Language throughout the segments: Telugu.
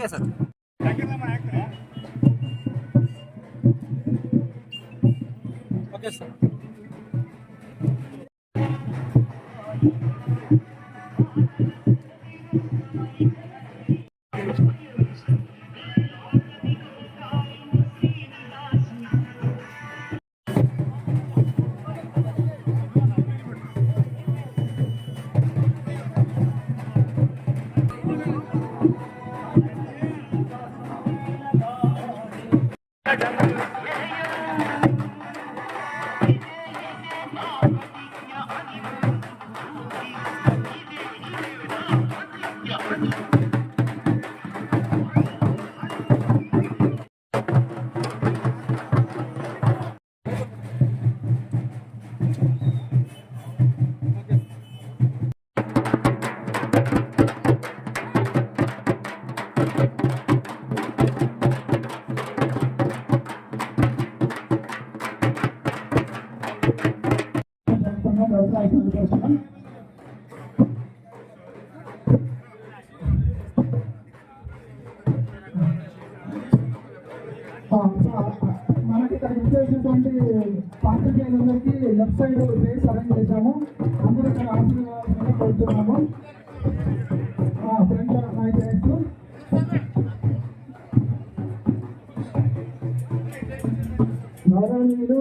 ఓకే సార్ ఓకే సార్ వ్యవసాయ కోరుతున్నాము ఫ్రంట్ నాయకులు గౌరవనీయులు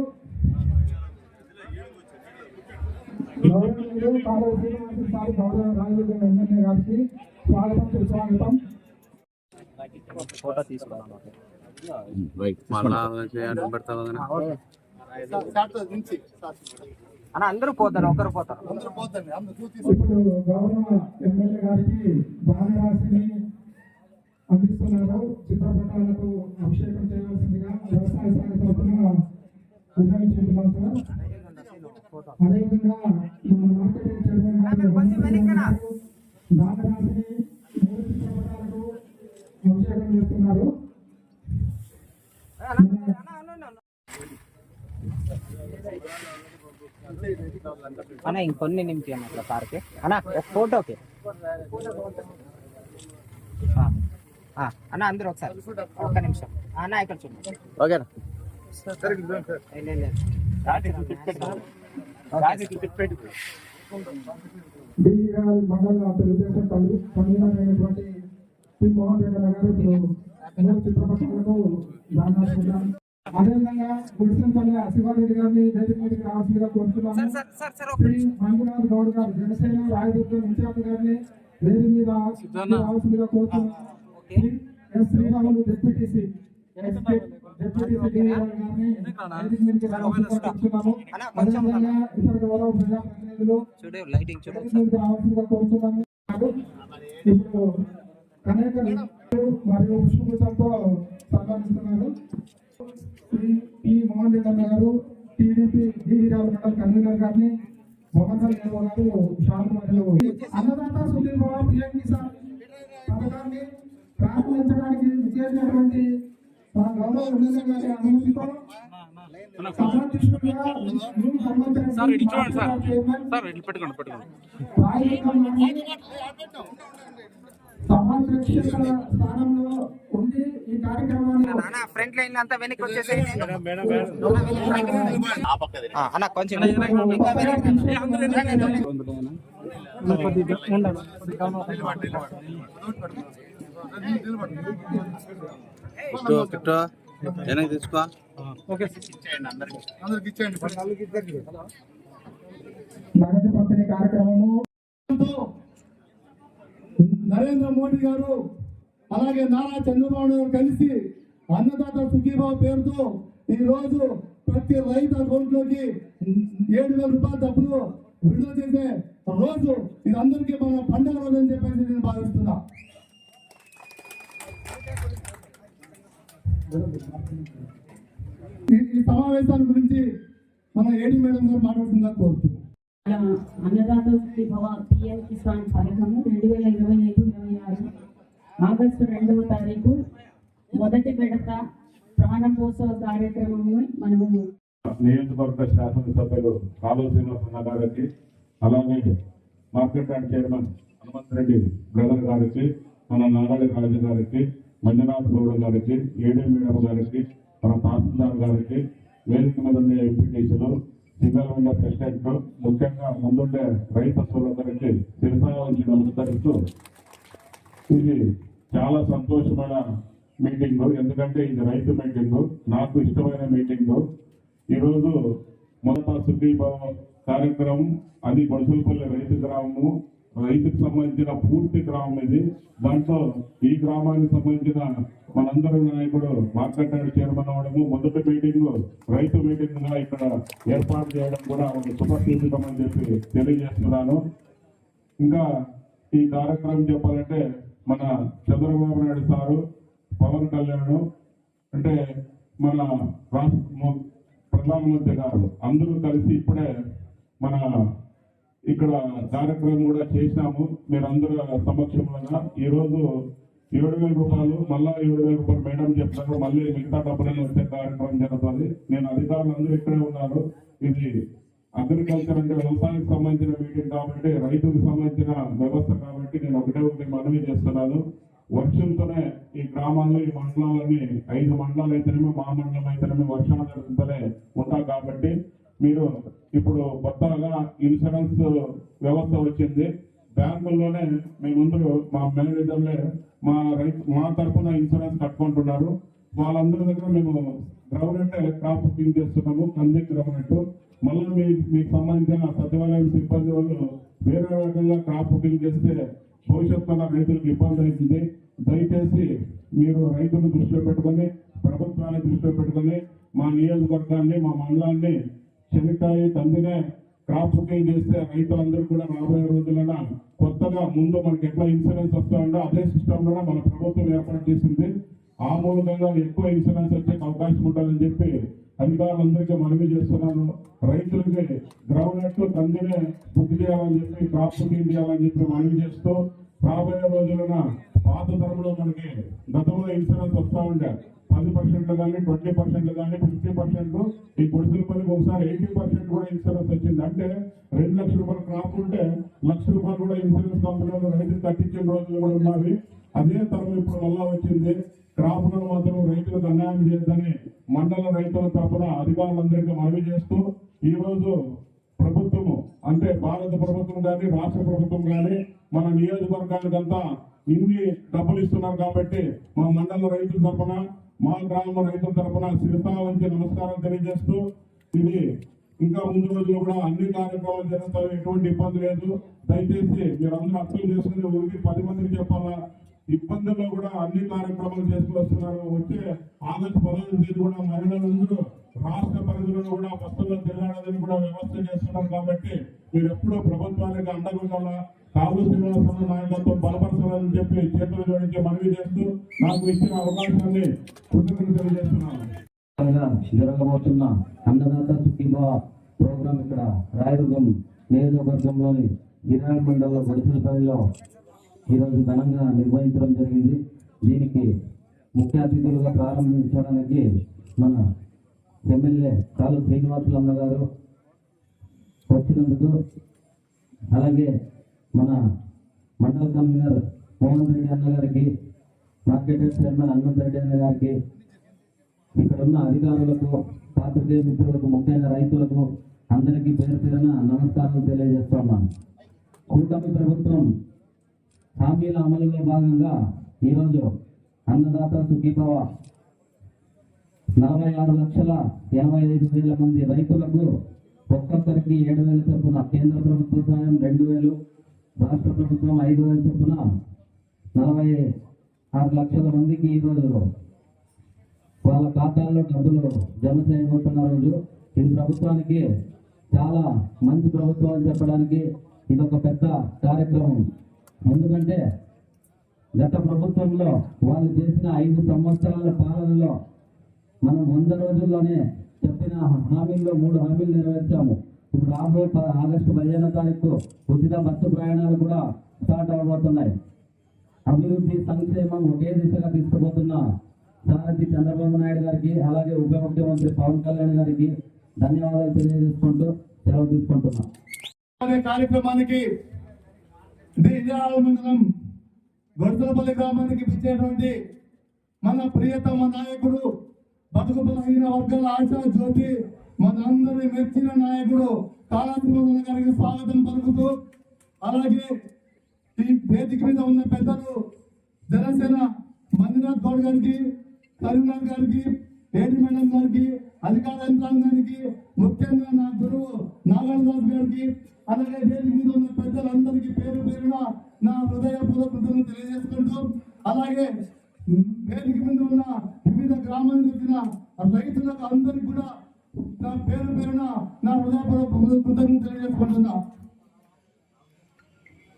గౌరవనీయులు కాలువ శ్రీనివాసు సార్ గౌరవ రాజకీయ ఎమ్మెల్యే గారికి స్వాగతం సుస్వాగతం. ఫోటో తీసుకున్నాను. మళ్ళా చేయాలి పెడతావు కదా అన్న అందరూ పోతారు ఒకరు పోతారు. ఇప్పుడు గౌరవ ఎమ్మెల్యే గారికి బాలరాశిని అందిస్తున్నారు. చిత్రపటాలకు అభిషేకం చేయాల్సిందిగా వ్యవసాయ శాఖ తరఫున నిర్ణయించుకుంటున్నాం సార్ అదేవిధంగా మన మార్కెటింగ్ చైర్మన్ గారు బాలరాశిని మూడు చిత్రపటాలకు అభిషేకం చేస్తున్నారు. అన్న అట్లా సార్కి అన్న ఒక ఫోటోకి ఆ, ఆ, అన్న అందరూ ఒకసారి. ఒక్క నిమిషం. అన్న ఇక్కడ చూడండి. ఓకేనా మండల తెలుగుదేశం కన్వీనర్ మోహన్ రెడ్డి గారు అదేవిధంగా గుడిసెంపల్లి శివారెడ్డి గారిని వేదిక మీదకి రావాల్సిందిగా కోరుతున్నాము. సార్ సార్ సార్ సార్ ఒక శ్రీ మంజునాథ్ గౌడ్ గారు జనసేన రాయదుర్గం ఇన్ఛార్జ్ గారిని వేదిక మీద రావాల్సిందిగా కోరుతున్నాము. శ్రీ ఎస్ శ్రీరాములు డిప్యూటీసీ ఇప్పుడు వ్యక్తులు మరియు పుష్పగుచ్చంతో సన్మానిస్తున్నారు. శ్రీ పి మోహన్ రెడ్డి అన్న గారు టీడీపీ డిహిరావు మండల కన్వీనర్ గారిని రెడ్డి గారు షాప్ అన్నదాత బాబు పిఎం కిసాన్ పథకాన్ని ప్రారంభించడానికి మన గౌరవ ఎమ్మెల్యే గారి అనుమతితో సార్ ఇటు చూడండి సార్. సార్ పెట్టుకోండి పెట్టుకోండి. సమాజరక్షక స్థానంలో ఉండి ఈ కార్యక్రమాన్ని అన్న ఫ్రంట్ లైన్ అంతా వెనక్కి వచ్చేసి అన్న కొంచెం వెనక్కి. తీసుకో నగదు పంపిణీ కార్యక్రమము నరేంద్ర మోడీ గారు అలాగే నారా చంద్రబాబు గారు కలిసి అన్నదాత సుఖీబాబు పేరుతో ఈరోజు ప్రతి రైతు అకౌంట్లోకి ఏడు వేల రూపాయల డబ్బులు విడుదల చేసే రోజు ఇది అందరికీ మన పండుగ రోజు అని చెప్పేసి నేను భావిస్తున్నా. ఈ- సమావేశాల సమావేశాన్ని గురించి మన ఏడి మేడం గారు మాట్లాడుతుందా కోరుతున్నాం. అన్నదాత విభవ పిఎం కిసాన్ పథకము రెండు వేల ఇరవై ఐదు ఇరవై ఆరు ఆగస్టు రెండవ తారీఖు మొదటి విడత ప్రాణపోత్సవ కార్యక్రమంలో మనము నియోజకవర్గ శాసనసభ్యులు కాలువ శ్రీనివాసన్న గారికి అలాగే market and chairman Hanumanth Reddy brother గారికి మన నారాయణ రాజు గారికి మంజునాథ్ గౌడ్ గారికి ఏడే మేడం గారికి మన తహసీల్దార్ గారికి వేదిక మీద ఉండే ఎంపీటీసీలు సింగల్ విండో ప్రెసిడెంట్ ముఖ్యంగా ముందుండే రైతు సోదరులకి శిరసా నమస్కరిస్తూ ఇది చాలా సంతోషమైన మీటింగ్. ఎందుకంటే ఇది రైతు మీటింగ్ నాకు ఇష్టమైన మీటింగ్. ఈరోజు మొదట సుఖీభావ కార్యక్రమం అది బడుసులపల్లి రైతు గ్రామము. రైతుకు సంబంధించిన పూర్తి గ్రామం ఇది. దాంట్లో ఈ గ్రామానికి సంబంధించిన మనందరం నాయకుడు మార్కెట్ చైర్మన్ అవడము మొదటి మీటింగ్ రైతు మీటింగ్గా ఇక్కడ ఏర్పాటు చేయడం కూడా ఒక శుభసూచకం అని చెప్పి తెలియజేస్తున్నాను. ఇంకా ఈ కార్యక్రమం చెప్పాలంటే మన చంద్రబాబు నాయుడు సారు పవన్ కళ్యాణ్ అంటే మన రాష్ట్ర ప్రధానమంత్రి గారు అందరూ కలిసి ఇప్పుడే మన ఇక్కడ కార్యక్రమం కూడా చేసినాము మీరందరూ సమక్షంలో ఈరోజు ఏడు వేల రూపాయలు మళ్ళా ఏడు వేల రూపాయలు మేడం చెప్తారు మళ్ళీ మిగతా డబ్బులను వచ్చే కార్యక్రమం జరుగుతుంది. నేను అధికారులు అందరూ ఇక్కడే ఉన్నారు. ఇది అగ్రికల్చర్ అంటే వ్యవసాయానికి సంబంధించిన మీటింగ్ కాబట్టి రైతుకు సంబంధించిన వ్యవస్థ కాబట్టి నేను ఒకటే ఒకటి మనవి చేస్తున్నాను. వర్షంతోనే ఈ గ్రామాల్లో ఈ మండలాలని ఐదు మండలాలు అయితేనేమో మా మండలం అయితేనేమో వర్షాధారంతోనే ఉంటాం కాబట్టి మీరు ఇప్పుడు కొత్తగా ఇన్సూరెన్స్ వ్యవస్థ వచ్చింది. బ్యాంకుల్లోనే మేమందరూ మా మేనేజర్లే మా రైతు మా తరఫున ఇన్సూరెన్స్ కట్టుకుంటున్నారు. వాళ్ళందరి దగ్గర మేము గవర్నమెంట్ క్రాప్ బుకింగ్ చేస్తున్నాము కంది గవర్నమెంట్. మళ్ళీ మీ మీకు సంబంధించిన సచివాలయం సిబ్బంది వాళ్ళు వేరే రకంగా క్రాప్ బుకింగ్ చేస్తే భవిష్యత్తులో రైతులకు ఇబ్బంది అవుతుంది. దయచేసి మీరు రైతులను దృష్టిలో పెట్టుకొని ప్రభుత్వాన్ని దృష్టిలో పెట్టుకొని మా నియోజకవర్గాన్ని మా మండలాన్ని చెనిక్కాయ కందినే క్రాప్ బుకింగ్ చేస్తే రైతులందరూ కూడా రాబోయే రోజులలో కొత్తగా ముందు మనకి ఎట్లా ఇన్సూరెన్స్ వస్తుందో అదే సిస్టమ్ మన ప్రభుత్వం ఏర్పాటు చేసింది. ఆ మూలంగా ఎక్కువ ఇన్సూరెన్స్ వచ్చే అవకాశం ఉంటుందని చెప్పి అధికారులందరికీ మనవి చేస్తున్నాను. రైతులకి గ్రౌండ్ కందినే బుక్ చేయాలని చెప్పి క్రాప్ బుకింగ్ చేయాలని చెప్పి మనవి చేస్తూ రాబోయే రోజులన పాత తరంలో మనకి గతంలో ఇన్సూరెన్స్ వస్తూ ఉండే. పది పర్సెంట్ కానీ ట్వంటీ పర్సెంట్ కానీ ఫిఫ్టీ పర్సెంట్ ఈ కొడుకుల పనికి ఒకసారి ఎయిటీ పర్సెంట్ కూడా ఇన్సూరెన్స్ వచ్చింది. అంటే రెండు లక్షల రూపాయలు క్రాప్ ఉంటే లక్ష రూపాయలు కూడా ఇన్సూరెన్స్ కంపెనీలో రైతులు కట్టించిన రోజులు కూడా ఉన్నవి అదే తరం ఇప్పుడు మళ్ళా వచ్చింది. క్రాప్లను మాత్రం రైతులకు అన్యాయం చేయొద్దని మండల రైతుల తరఫున అధికారులందరికీ మనవి చేస్తూ ఈరోజు ప్రభుత్వము అంటే భారత ప్రభుత్వం కానీ రాష్ట్ర ప్రభుత్వం కానీ మన నియోజకవర్గానికంతా ఇన్ని డబ్బులు ఇస్తున్నారు కాబట్టి మా మండల రైతుల తరఫున మా గ్రామ రైతుల తరఫున శిరసా వంచి నమస్కారం తెలియజేస్తూ ఇది ఇంకా ముందు రోజుల్లో కూడా అన్ని కార్యక్రమాలు జరుగుతాయి ఎటువంటి ఇబ్బంది లేదు. దయచేసి మీరు అందరూ అర్థం చేసుకుని ఊరికి పది మందికి చెప్పాలా? ఇబ్బందుల్లో కూడా అన్ని కార్యక్రమాలు చేసుకొస్తున్నారు వచ్చే ఆగస్టు పదహైదు తేదీ కూడా మహిళలందరూ రాష్ట్ర పరిధిలో కూడా బస్సుల్లో తిరగాలని కూడా వ్యవస్థ చేస్తున్నారు కాబట్టి మీరు ఎప్పుడూ ప్రభుత్వానికి అండగుండాలా ఉండాలా? కాదు శ్రీనివాసరావు నాయకత్వం బలపరచాలని చెప్పి చేతులు జోడించి మనవి చేస్తూ నాకు ఇచ్చిన అవకాశాన్ని కృతజ్ఞతలు తెలియజేస్తున్నాను. గా అన్నదాత సుఖీభావ ప్రోగ్రాం ఇక్కడ రాయదుర్గం నియోజకవర్గంలోని గిరినాల మండలంలో పనిలో ఈరోజు ఘనంగా నిర్వహించడం జరిగింది. దీనికి ముఖ్య అతిథులుగా ప్రారంభించడానికి మన ఎమ్మెల్యే కాలు శ్రీనివాసులమ్మ గారు వచ్చినందుకు అలాగే మన మండల కన్వీనర్ మోహన్ రెడ్డి అన్నగారికి మార్కెటర్ చైర్మన్ హనుమంత్ రెడ్డి అన్నగారికి ఇక్కడ ఉన్న అధికారులకు పాత్రికేయ మిత్రులకు ముఖ్యంగా రైతులకు అందరికీ పేరు పేరున నమస్కారం తెలియజేస్తున్నాను కూటమి ప్రభుత్వం హామీల అమలులో భాగంగా ఈరోజు అన్నదాత సుఖీభవ నలభై ఆరు లక్షల ఎనభై ఐదు వేల మంది రైతులకు ఒక్కొక్కరికి ఏడు వేల చొప్పున కేంద్ర ప్రభుత్వ సాయం రెండు వేలు రాష్ట్ర ప్రభుత్వం ఐదు వేల చొప్పున నలభై ఆరు లక్షల మందికి ఈరోజు వాళ్ళ ఖాతాల్లో డబ్బులు జమ చేయబోతున్న రోజు. ఇది ప్రభుత్వానికి చాలా మంచి ప్రభుత్వం అని చెప్పడానికి ఇది ఒక పెద్ద కార్యక్రమం. ఎందుకంటే గత ప్రభుత్వంలో వాళ్ళు చేసిన ఐదు సంవత్సరాల పాలనలో మనం వంద రోజుల్లోనే చెప్పిన హామీల్లో మూడు హామీలు నెరవేర్చాము. ఇప్పుడు రాబోయే ఆగస్టు పదిహేనో తారీఖు ఉచిత బస్సు ప్రయాణాలు కూడా స్టార్ట్ అవబోతున్నాయి అభివృద్ధి సంక్షేమం ఒకే దిశగా తీసుకుపోతున్న సారథి చంద్రబాబు నాయుడు గారికి అలాగే ఉప ముఖ్యమంత్రి పవన్ కళ్యాణ్ గారికి ధన్యవాదాలు తెలియజేసుకుంటూ సెలవు తీసుకుంటున్నాం. కార్యక్రమానికి దివ్యాల మండలం గొడతలపల్లి గ్రామానికి ఇచ్చేటువంటి మన ప్రియతమ నాయకుడు బతుకు బలహీన వర్గాల ఆశా జ్యోతి మనందరి మెచ్చిన నాయకుడు కాళాశ్రీమోదన గారికి స్వాగతం పలుకుతూ అలాగే ఈ వేదిక మీద ఉన్న పెద్దలు జనసేన మంజునాథ్ గౌడ్ గారికి కరీంనాథ్ గారికి ఏడి మేడం గారికి అధికార యంత్రాంగానికి ముఖ్యంగా నా గురువు నాగరాజు గారికి అలాగే వేదిక మీద ఉన్న పెద్దలందరికీ పేరు పేరున నా హృదయపూర్వక తెలియజేసుకుంటూ అలాగే వేదిక మీద ఉన్న వివిధ గ్రామాల నుంచి రైతులకు అందరికి కూడా నా పేరు పేరున నా హృదయపూర్వక కృతజ్ఞతలు తెలియజేసుకుంటున్నా.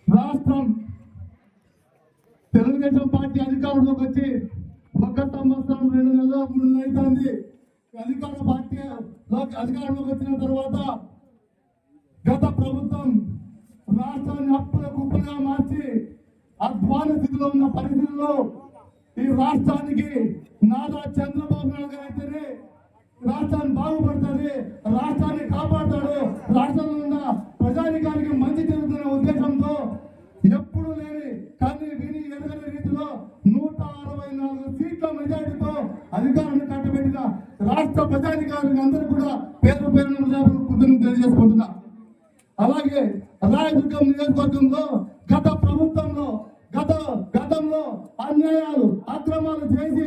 రాష్ట్రం తెలుగుదేశం పార్టీ అధికారంలోకి వచ్చి ఒక్క సంవత్సరం రెండు నెలలు మూడు నెలలు అవుతుంది అధికార పార్టీ అధికారంలోకి వచ్చిన తర్వాత గత ప్రభుత్వం రాష్ట్రాన్ని అప్పుల కుప్పలుగా మార్చి అధ్వాన స్థితిలో ఉన్న పరిస్థితుల్లో ఈ రాష్ట్రానికి నారా చంద్రబాబు నాయుడు గారు అయితేనే రాష్ట్రాన్ని బాగుపడుతుంది రాష్ట్రాన్ని కాపాడతాడు రాష్ట్రంలో ఉన్న ప్రజానికానికి మంచి జరుగుతున్న ఉద్దేశంతో ఎప్పుడు లేని కానీ విని ఎరగని రీతిలో నూట అరవై నాలుగు సీట్ల మెజారిటీతో అధికారాన్ని కట్టబెట్టిన రాష్ట్ర ప్రజానికానికి అందరూ కూడా పేరు పేరున కృతజ్ఞతలు తెలియజేసుకుంటున్నా. అలాగే రాయదుర్గం నియోజకవర్గంలో గత ప్రభుత్వంలో గత గతంలో అన్యాయాలు అక్రమాలు చేసి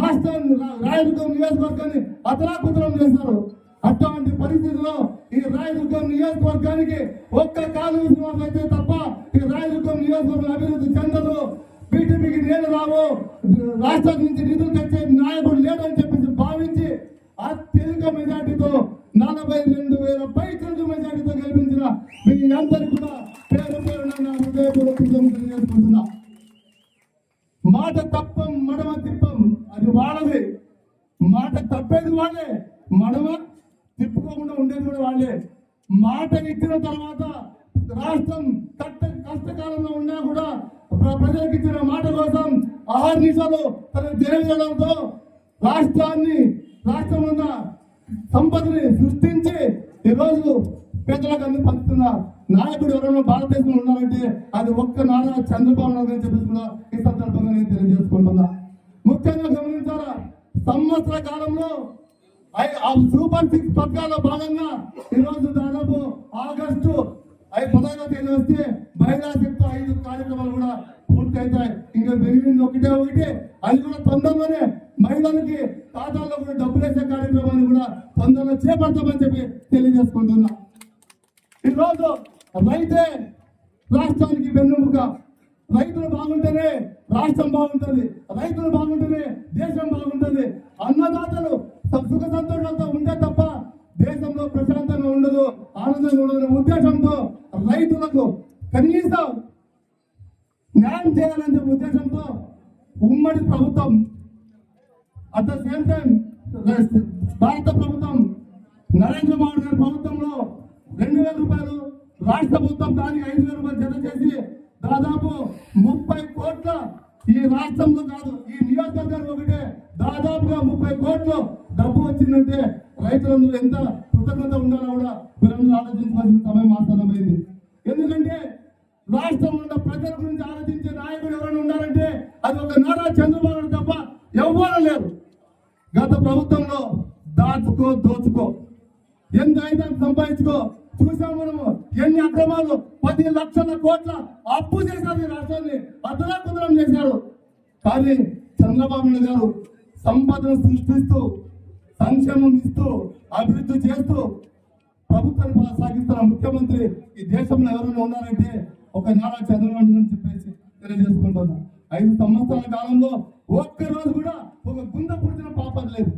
రాష్ట్రాన్ని రాయదుర్గం నియోజకవర్గాన్ని అతలాకుతలం చేశారు. అటువంటి పరిస్థితిలో ఈ రాయదుర్గం నియోజకవర్గానికి ఒక్క కాలు అయితే తప్ప ఈ రాయదుర్గం నియోజకవర్గం అభివృద్ధి చెందదు. బీటీపీకి నేను రావు. రాష్ట్రం నుంచి నిధులు తెచ్చే నాయకుడు లేదని చెప్పేసి భావించి అత్యధిక మెజార్టీతో నలభై రెండు వేల పైసలు మెజార్టీతో గెలిపించిన మీ అందరికీ కూడా పేరు పేరున నా హృదయపూర్వక తెలియజేసుకుంటున్నా మాట తప్పం మడమ తిప్పం అది వాళ్ళది. మాట తప్పేది వాళ్ళే మడమ తిప్పుకోకుండా ఉండేది కూడా వాళ్ళే. మాట ఇచ్చిన తర్వాత రాష్ట్రం కట్ట కష్టకాలంలో ఉన్నా కూడా ప్రజలకు ఇచ్చిన మాట కోసం ఆహార నిమిషాలు తన తెలియజేయడంతో రాష్ట్రాన్ని రాష్ట్రం ఉన్న సంపదని సృష్టించి ఈరోజు పేదలకు అన్ని పంచుతున్న నాయకుడు ఎవరైనా భారతదేశంలో ఉన్నారంటే అది ఒక్క నారా చంద్రబాబు నాయుడు అని చెప్పేసి కూడా ఈ సందర్భంగా నేను తెలియజేసుకుంటున్నా. ముఖ్యంగా గమనించారా? సంవత్సర కాలంలో ఆ సూపర్ సిక్స్ పథకాల్లో భాగంగా ఈరోజు దాదాపు ఆగస్టు అవి పదహారో తేదీ వస్తే మహిళా శక్తి ఐదు కార్యక్రమాలు కూడా పూర్తి అవుతాయి ఇంకా మిగిలింది ఒకటే ఒకటి. అది కూడా తొందరలోనే మహిళలకి ఖాతాల్లో కూడా డబ్బులు వేసే కార్యక్రమాన్ని కూడా తొందరలో చేపడతామని చెప్పి తెలియజేసుకుంటున్నా. ఈరోజు రైతే రాష్ట్రానికి వెన్నుముక. రైతులు బాగుంటేనే రాష్ట్రం బాగుంటుంది. రైతులు బాగుంటేనే దేశం బాగుంటుంది. అన్నదాతలు సుఖ సంతోషాలతో ఉంటే తప్ప దేశంలో ప్రశాంతంగా ఉండదు. ఆనందంగా ఉండదు ఉద్దేశంతో రైతులకు కనీసం న్యాయం చేయాలనే ఉద్దేశంతో ఉమ్మడి ప్రభుత్వం అట్ ద సేమ్ టైం భారత ప్రభుత్వం నరేంద్ర మోడీ గారి ప్రభుత్వంలో రెండు వేల రూపాయలు రాష్ట్ర ప్రభుత్వం దానికి ఐదు వేల రూపాయలు జత చేసి దాదాపు ముప్పై కోట్ల ఈ రాష్ట్రంలో కాదు ఈ నియోజకవర్గం ఒకటే దాదాపుగా ముప్పై కోట్లు డబ్బు వచ్చిందంటే రైతులందరూ ఎంత కృతజ్ఞత ఉండాలో కూడా మీరందరూ ఆలోచించాల్సిన సమయం ఆసన్నమైంది. ఎందుకంటే రాష్ట్రంలో ఉన్న ప్రజల గురించి ఆలోచించే నాయకుడు ఎవరైనా ఉన్నారంటే అది ఒక నారా చంద్రబాబు తప్ప ఎవ్వరూ లేరు. గత ప్రభుత్వంలో దాచుకో దోచుకో. ఎంత అయితే సంపాదించుకో. చూసాం మనము? ఎన్ని అక్రమాలు? పది లక్షల కోట్ల అప్పు చేశారు ఈ రాష్ట్రాన్ని. అదలా చేశారు. కానీ చంద్రబాబు నాయుడు గారు సంపదను సృష్టిస్తూ సంక్షేమం ఇస్తూ అభివృద్ధి చేస్తూ ప్రభుత్వాన్ని కొనసాగిస్తున్న ముఖ్యమంత్రి ఈ దేశంలో ఎవరైనా ఉన్నారంటే ఒక నారా చంద్రబాబు అని చెప్పేసి తెలియజేసుకుంటున్నాను ఐదు సంవత్సరాల కాలంలో ఒక్క రోజు కూడా ఒక గుండె పుట్టిన పాపం లేదు.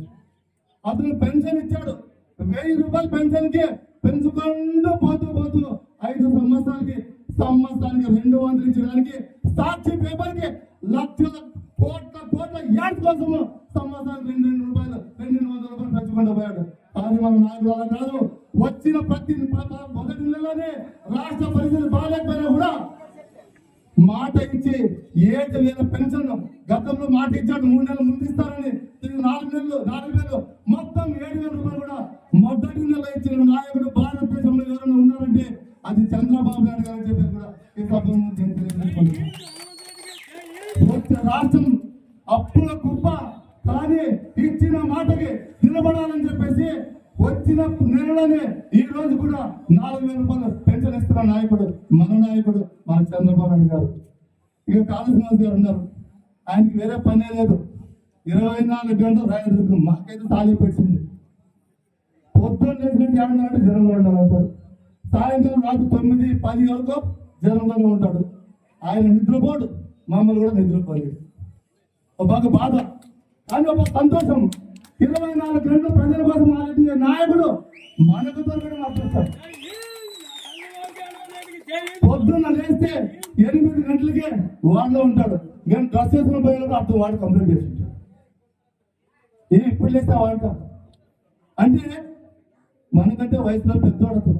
అతను పెన్షన్ ఇచ్చాడు. వెయ్యి రూపాయలు పెన్షన్కి పెంచుకుంటూ పోతూ పోతూ ఐదు సంవత్సరాలకి సంవత్సరానికి రెండు వందలు ఇచ్చడానికి సాక్షి పేపర్కి లక్షల కోట్ల కోట్ల యాడ్ కోసము సంవత్సరానికి రెండు రెండు రూపాయలు రెండు రెండు వందల రూపాయలు పెంచుకుంటూ పోయాడు. కానీ మన నాలుగు అలా కాదు వచ్చిన ప్రతి మొదటి నెలలోనే రాష్ట్ర పరిస్థితి బాగాలేకపోయినా కూడా మాట ఇచ్చి ఏడు వేల పెన్షన్ గతంలో మాట ఇచ్చాడు మూడు నెలలు ముందు ఇస్తారని. నాలుగు నెలలు నాలుగు నెలలు మొత్తం ఏడు వేల రూపాయలు కూడా మొదటి నెల ఇచ్చిన నాయకుడు భారతదేశంలో ఎవరైనా ఉన్నారంటే అది చంద్రబాబు నాయుడు గారు చెప్పి కూడా ఈ సభ రాష్ట్రం అప్పుల కుప్ప కానీ ఇచ్చిన మాటకి నిలబడాలని చెప్పేసి వచ్చిన నెలలోనే ఈ రోజు కూడా నాలుగు వేల రూపాయలు పెన్షన్ ఇస్తున్న నాయకుడు మన నాయకుడు మన చంద్రబాబు నాయుడు గారు. ఇక కాళేశ్వరరావు గారు ఉన్నారు. ఆయనకి వేరే పనే లేదు. ఇరవై నాలుగు గంటలు రాయదుర్గం మాకైతే తాళి పెట్టింది. పొద్దున్న లేచినట్టు ఏమన్నాడు జనంలో ఉండాలంటాడు సాయంత్రం రాత్రి తొమ్మిది పది వరకు జనంలోనే ఉంటాడు ఆయన నిద్రపోడు మమ్మల్ని కూడా నిద్రపోలేడు. ఒక బాగా బాధ. కానీ ఒక సంతోషం. ఇరవై నాలుగు గంటలు ప్రజల కోసం ఆలోచించే నాయకుడు మనకు దొరకడం అదృష్టం పొద్దున్న లేస్తే ఎనిమిది గంటలకే వాడిలో ఉంటాడు. మేము డ్రెస్ వేసుకుని పోయినప్పుడు అప్పుడు వాడు కంప్లీట్ చేసి ఏ ఇప్పుడు లేస్తే వాడట అంటే మనకంటే వయసులో పెద్దోడు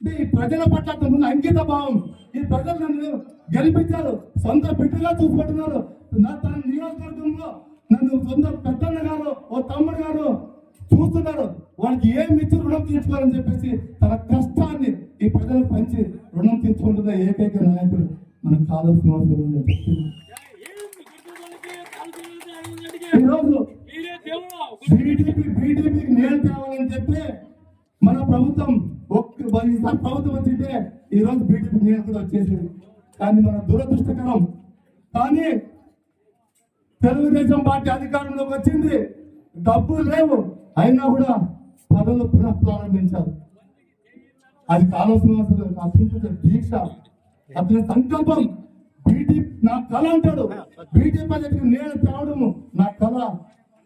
అంటే ఈ ప్రజల పట్ల అతను అంకిత భావం. ఈ ప్రజలు నన్ను గెలిపించారు. సొంత బిడ్డగా చూసుకుంటున్నారు. నా తన నియోజకవర్గంలో నన్ను సొంత పెద్దన్న గారు ఓ తమ్ముడు గారు చూస్తున్నారు. వాళ్ళకి ఏం ఇచ్చి రుణం తీర్చుకోవాలని చెప్పేసి తన కష్టాన్ని ఈ ప్రజలకు పంచి రుణం తీర్చుకుంటున్న ఏకైక నాయకుడు మనకు కావాల్సిన అవసరం ఈరోజు బీడీపీ బీజేపీకి తేవాలని చెప్పి మన ప్రభుత్వం ఒక్క ఈసారి ప్రభుత్వం వచ్చింటే ఈరోజు బీడీపీ నేను కూడా వచ్చేసింది. కానీ మన దురదృష్టకరం కానీ తెలుగుదేశం పార్టీ అధికారంలోకి వచ్చింది. డబ్బు లేవు. అయినా కూడా పనులు పునః ప్రారంభించారు అది కావాల్సిన అత్యంత దీక్ష అతని సంకల్పం బీటీ నా కళ అంటాడు. బీటీ పద్ధతికి నేను తేవడము నా కళ.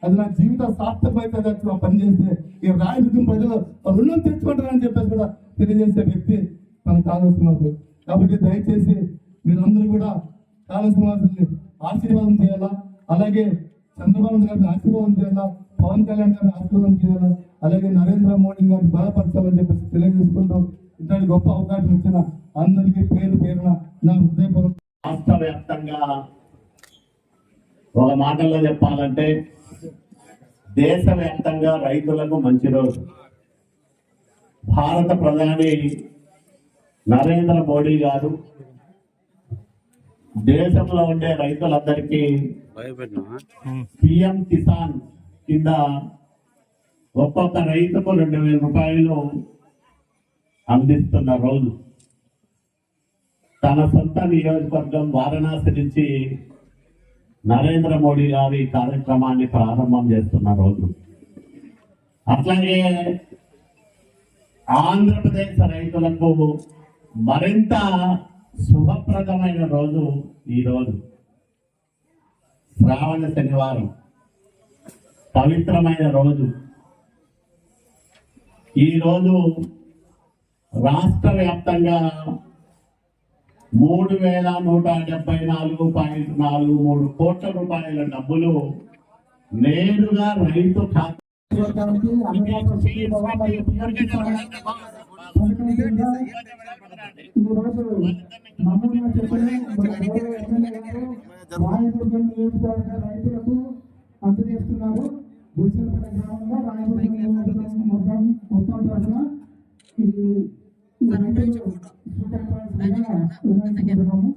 అది నా జీవిత సార్థకమైతే పని చేస్తే ఈ రాయదుర్గం ప్రజలు రుణం తెచ్చుకుంటారని చెప్పేసి కూడా తెలియజేసే వ్యక్తి మనకు కావాల్సిన కాబట్టి దయచేసి మీరందరూ కూడా కాళేశ్వర ఆశీర్వాదం చేయాలా? అలాగే చంద్రబాబు గారిని ఆశీర్వాదం చేయాలా? పవన్ కళ్యాణ్ గారిని ఆశీర్వాదం చేయాలా అలాగే నరేంద్ర మోడీ గారిని బలపరచాలని చెప్పేసి తెలియజేసుకుంటూ ఇంతటి గొప్ప అవకాశం ఇచ్చిన అందరికీ పేరు పేరున నా హృదయపూర్వక రాష్ట్ర వ్యాప్తంగా ఒక మాటల్లో చెప్పాలంటే దేశవ్యాప్తంగా రైతులకు మంచి రోజు. భారత ప్రధాని నరేంద్ర మోడీ గారు దేశంలో ఉండే రైతులందరికీ పిఎం కిసాన్ కింద ఒక్కొక్క రైతుకు రెండు వేల రూపాయలు అందిస్తున్న రోజు. తన సొంత నియోజకవర్గం వారణాసి నుంచి నరేంద్ర మోడీ గారి కార్యక్రమాన్ని ప్రారంభం చేస్తున్న రోజు. అట్లాగే ఆంధ్రప్రదేశ్ రైతులకు మరింత శుభప్రదమైన రోజు ఈ రోజు. శ్రావణ శనివారం. పవిత్రమైన రోజు. ఈ రోజు రాష్ట్ర వ్యాప్తంగా మూడు వేల నూట డెబ్బై నాలుగు పాయింట్ నాలుగు మూడు కోట్ల రూపాయల డబ్బులు నేరుగా రైతు ఖాతా చెప్పిన రైతులకు అందజేస్తున్నారు గుడిసెలపేట గ్రామంలో రాయదుర్గం మొత్తం మొత్తం తరఫున ఈ వినయించుకుంటున్నాము